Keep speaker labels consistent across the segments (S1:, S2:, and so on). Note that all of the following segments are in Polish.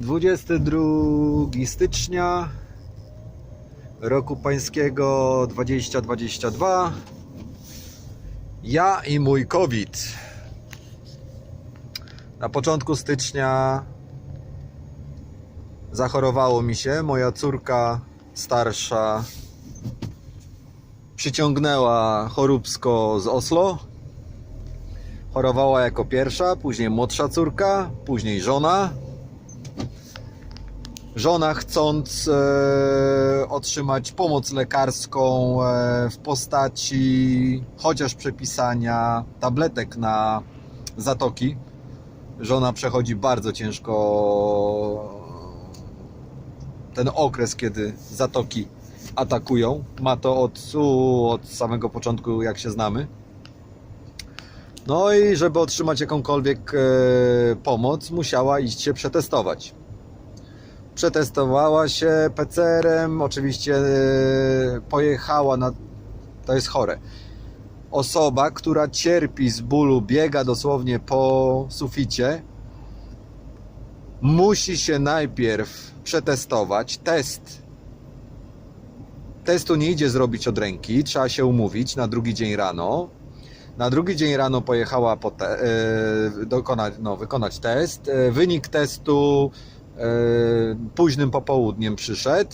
S1: 22 stycznia roku pańskiego 2022. Ja i mój COVID. Na początku stycznia zachorowało mi się. Moja córka starsza przyciągnęła choróbsko z Oslo. Chorowała jako pierwsza, później młodsza córka, później żona. Żona chcąc e, otrzymać pomoc lekarską e, w postaci chociaż przepisania tabletek na zatoki. Żona przechodzi bardzo ciężko ten okres, kiedy zatoki atakują. Ma to od, u, od samego początku, jak się znamy. No i żeby otrzymać jakąkolwiek e, pomoc, musiała iść się przetestować. Przetestowała się PCR-em, oczywiście e, pojechała na. To jest chore. Osoba, która cierpi z bólu, biega dosłownie po suficie, musi się najpierw przetestować. Test. Testu nie idzie zrobić od ręki, trzeba się umówić na drugi dzień rano. Na drugi dzień rano pojechała po te, e, dokonać, no, wykonać test. E, wynik testu późnym popołudniem przyszedł.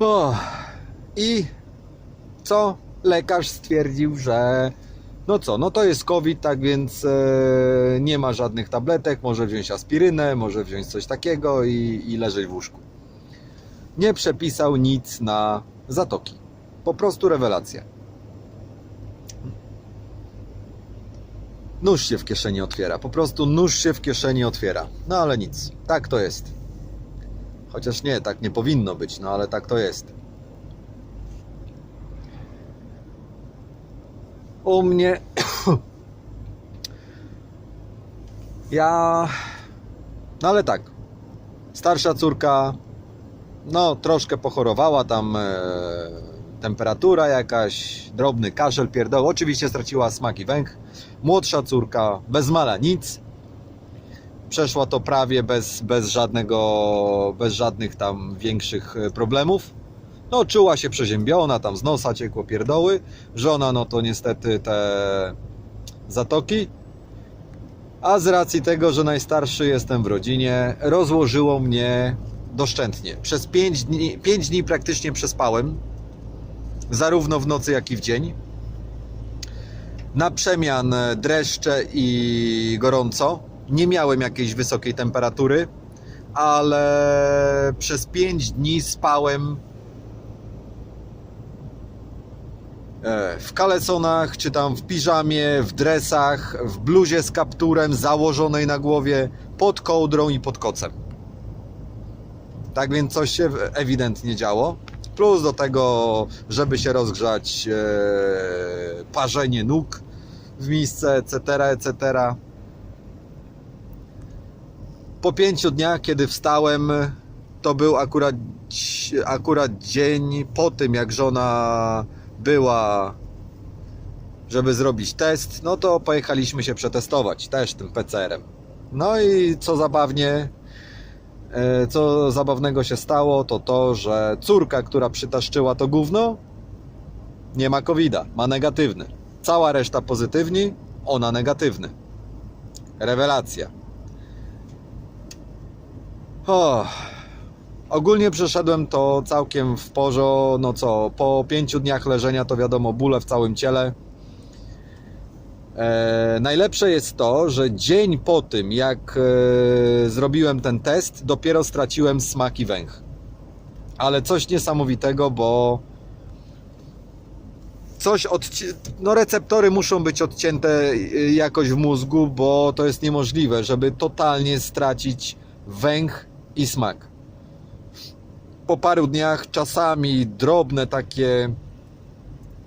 S1: O, I co? Lekarz stwierdził, że no co, no to jest COVID, tak więc e, nie ma żadnych tabletek, może wziąć aspirynę, może wziąć coś takiego i, i leżeć w łóżku. Nie przepisał nic na zatoki. Po prostu rewelacja. Nóż się w kieszeni otwiera. Po prostu nóż się w kieszeni otwiera. No ale nic. Tak to jest. Chociaż nie, tak nie powinno być, no ale tak to jest. U mnie. ja. No ale tak. Starsza córka. No, troszkę pochorowała tam. E, temperatura jakaś, drobny kaszel, pierdoły. Oczywiście straciła smak i węch. Młodsza córka bez mala nic. Przeszła to prawie bez, bez żadnego, bez żadnych tam większych e, problemów. No, czuła się przeziębiona, tam z nosa ciekło pierdoły. Żona, no to niestety te zatoki. A z racji tego, że najstarszy jestem w rodzinie, rozłożyło mnie doszczętnie. Przez 5 dni, 5 dni praktycznie przespałem, zarówno w nocy, jak i w dzień. Na przemian dreszcze i gorąco. Nie miałem jakiejś wysokiej temperatury, ale przez 5 dni spałem e, w kalesonach, czy tam w piżamie, w dresach, w bluzie z kapturem założonej na głowie, pod kołdrą i pod kocem. Tak więc coś się ewidentnie działo. Plus do tego, żeby się rozgrzać, e, parzenie nóg w misce, etc., etc. Po pięciu dniach, kiedy wstałem, to był akurat, akurat dzień po tym, jak żona była, żeby zrobić test, no to pojechaliśmy się przetestować też tym PCR-em. No i co zabawnie, co zabawnego się stało, to to, że córka, która przytaszczyła to gówno, nie ma covid ma negatywny. Cała reszta pozytywni, ona negatywny. Rewelacja. Ogólnie przeszedłem to całkiem w porzo, no co, po pięciu dniach leżenia to wiadomo, bóle w całym ciele. E, najlepsze jest to, że dzień po tym, jak e, zrobiłem ten test, dopiero straciłem smak i węch. Ale coś niesamowitego, bo coś odci... no receptory muszą być odcięte e, jakoś w mózgu, bo to jest niemożliwe, żeby totalnie stracić węch i smak. Po paru dniach czasami drobne takie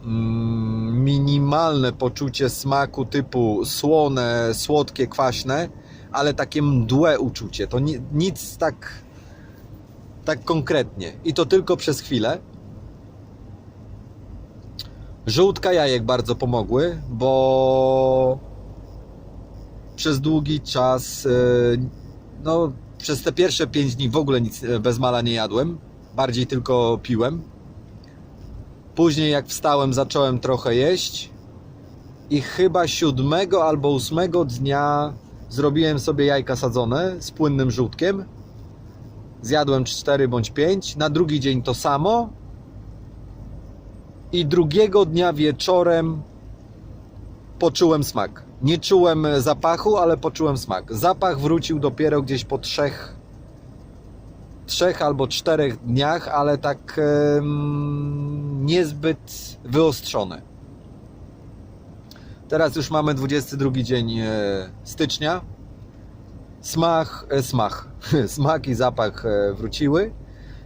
S1: minimalne poczucie smaku typu słone, słodkie, kwaśne, ale takie mdłe uczucie. To ni nic tak tak konkretnie i to tylko przez chwilę. Żółtka jajek bardzo pomogły, bo przez długi czas, e, no przez te pierwsze 5 dni w ogóle nic e, bez mala nie jadłem, bardziej tylko piłem. Później jak wstałem zacząłem trochę jeść i chyba siódmego albo ósmego dnia zrobiłem sobie jajka sadzone z płynnym żółtkiem. Zjadłem 4 bądź 5. Na drugi dzień to samo. I drugiego dnia wieczorem poczułem smak. Nie czułem zapachu, ale poczułem smak. Zapach wrócił dopiero gdzieś po trzech, trzech albo czterech dniach, ale tak em, niezbyt wyostrzony. Teraz już mamy 22 dzień e, stycznia. Smach, e, smach, smak i zapach e, wróciły.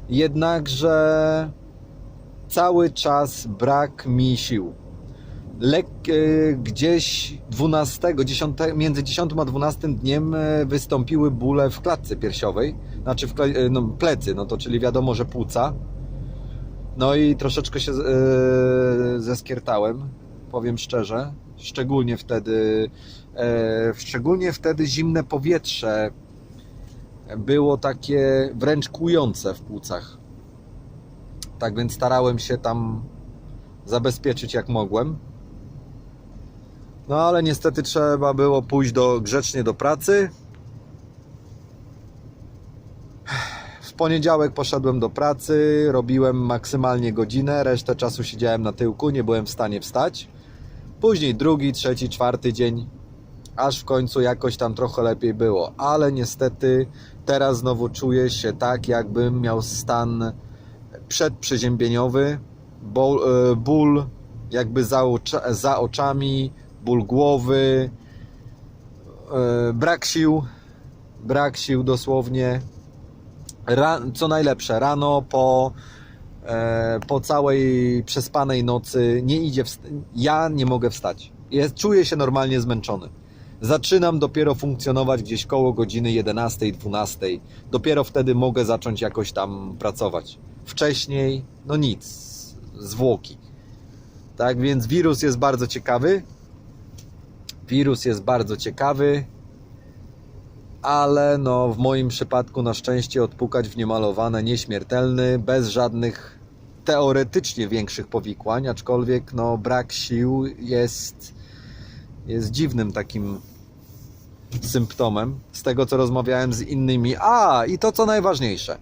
S1: Jednakże cały czas brak mi sił. Lek, gdzieś 12, 10, między 10 a 12 dniem wystąpiły bóle w klatce piersiowej, znaczy w no, plecy, no to czyli wiadomo, że płuca. No i troszeczkę się e, zeskiertałem, powiem szczerze. Szczególnie wtedy, e, szczególnie wtedy zimne powietrze było takie wręcz kłujące w płucach. Tak więc starałem się tam zabezpieczyć jak mogłem. No ale niestety trzeba było pójść do, grzecznie do pracy. W poniedziałek poszedłem do pracy, robiłem maksymalnie godzinę, resztę czasu siedziałem na tyłku, nie byłem w stanie wstać. Później drugi, trzeci, czwarty dzień, aż w końcu jakoś tam trochę lepiej było, ale niestety teraz znowu czuję się tak, jakbym miał stan przedprzeziębieniowy, ból, e, ból jakby za, za oczami, ból głowy, e, brak sił, brak sił dosłownie. Co najlepsze, rano po, e, po całej przespanej nocy nie idzie, ja nie mogę wstać. Jest, czuję się normalnie zmęczony. Zaczynam dopiero funkcjonować gdzieś koło godziny 11-12. Dopiero wtedy mogę zacząć jakoś tam pracować. Wcześniej, no nic, zwłoki. Tak więc wirus jest bardzo ciekawy. Wirus jest bardzo ciekawy, ale no w moim przypadku na szczęście odpukać w niemalowane, nieśmiertelny, bez żadnych teoretycznie większych powikłań, aczkolwiek no brak sił jest, jest dziwnym takim symptomem z tego co rozmawiałem z innymi. A, i to co najważniejsze.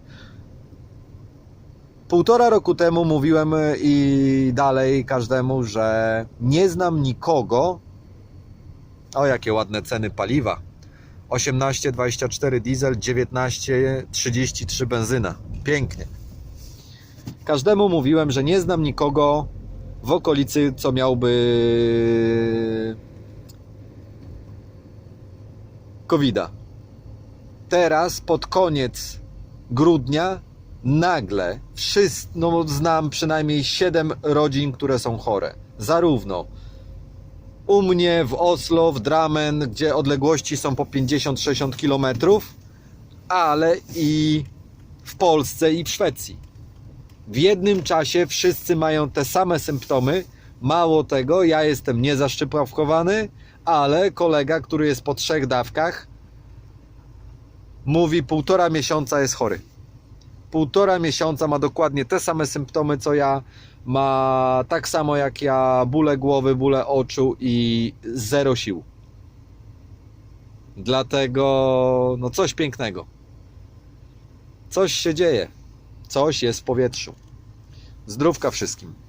S1: Półtora roku temu mówiłem y, i dalej każdemu, że nie znam nikogo. O, jakie ładne ceny paliwa. 18,24 diesel, 19,33 benzyna. Pięknie. Każdemu mówiłem, że nie znam nikogo w okolicy, co miałby COVID-a. Teraz pod koniec grudnia nagle wszyscy, no znam przynajmniej 7 rodzin, które są chore. Zarówno u mnie w Oslo, w Drammen, gdzie odległości są po 50-60 km, ale i w Polsce i w Szwecji. W jednym czasie wszyscy mają te same symptomy. Mało tego, ja jestem niezaszczepawkowany, ale kolega, który jest po trzech dawkach, mówi półtora miesiąca jest chory półtora miesiąca ma dokładnie te same symptomy co ja, ma tak samo jak ja, bóle głowy, bóle oczu i zero sił. Dlatego, no coś pięknego. Coś się dzieje. Coś jest w powietrzu. Zdrówka wszystkim.